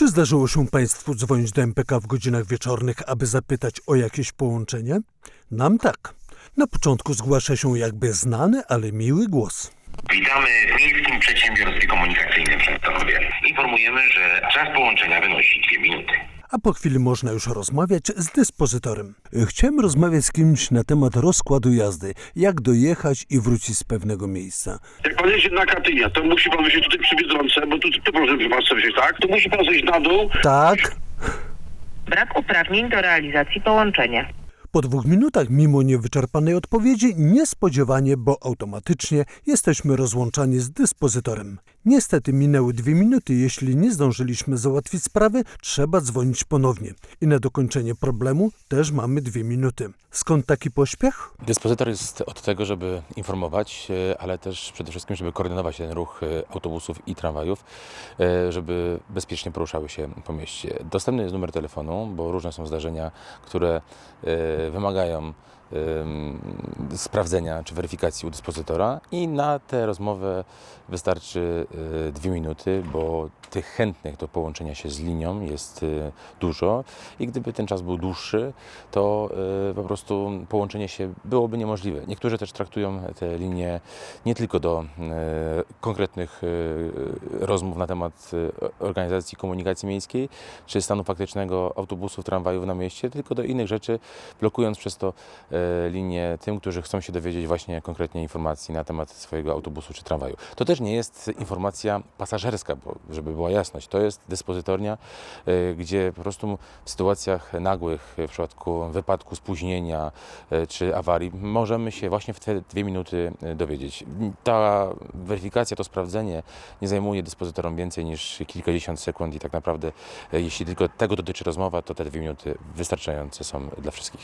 Czy zdarzyło się Państwu dzwonić do MPK w godzinach wieczornych, aby zapytać o jakieś połączenie? Nam tak. Na początku zgłasza się jakby znany, ale miły głos. Witamy w Miejskim Przedsiębiorstwie Komunikacyjnym w. Informujemy, że czas połączenia wynosi 2 minuty. A po chwili można już rozmawiać z dyspozytorem. Chciałem rozmawiać z kimś na temat rozkładu jazdy, jak dojechać i wrócić z pewnego miejsca. Jak pan jedzie na Katynia, to musi pan wyjść tutaj przy Biedronce, bo tu, tu proszę pan sobie wziąć, tak? To musi pan zejść na dół. Tak? Brak uprawnień do realizacji połączenia. Po dwóch minutach, mimo niewyczerpanej odpowiedzi, niespodziewanie, bo automatycznie jesteśmy rozłączani z dyspozytorem. Niestety minęły dwie minuty, jeśli nie zdążyliśmy załatwić sprawy, trzeba dzwonić ponownie. I na dokończenie problemu też mamy dwie minuty. Skąd taki pośpiech? Dyspozytor jest od tego, żeby informować, e, ale też przede wszystkim, żeby koordynować ten ruch e, autobusów i tramwajów, e, żeby bezpiecznie poruszały się po mieście. Dostępny jest numer telefonu, bo różne są zdarzenia, które wymagają sprawdzenia czy weryfikacji u dyspozytora i na tę rozmowę wystarczy e, dwie minuty, bo tych chętnych do połączenia się z linią jest e, dużo i gdyby ten czas był dłuższy, to e, po prostu połączenie się byłoby niemożliwe. Niektórzy też traktują te linie nie tylko do konkretnych rozmów na temat organizacji komunikacji miejskiej czy stanu faktycznego autobusów, tramwajów na mieście, tylko do innych rzeczy, blokując przez to e, linie tym, którzy chcą się dowiedzieć właśnie konkretnie informacji na temat swojego autobusu czy tramwaju. To też nie jest informacja pasażerska, bo żeby była jasność, to jest dyspozytornia, e, gdzie po prostu w sytuacjach nagłych, w przypadku wypadku, spóźnienia e, czy awarii, możemy się właśnie w te dwie minuty dowiedzieć. Ta weryfikacja, to sprawdzenie nie zajmuje dyspozytorom więcej niż kilkadziesiąt sekund i tak naprawdę, jeśli tylko tego dotyczy rozmowa, to te dwie minuty wystarczające są dla wszystkich.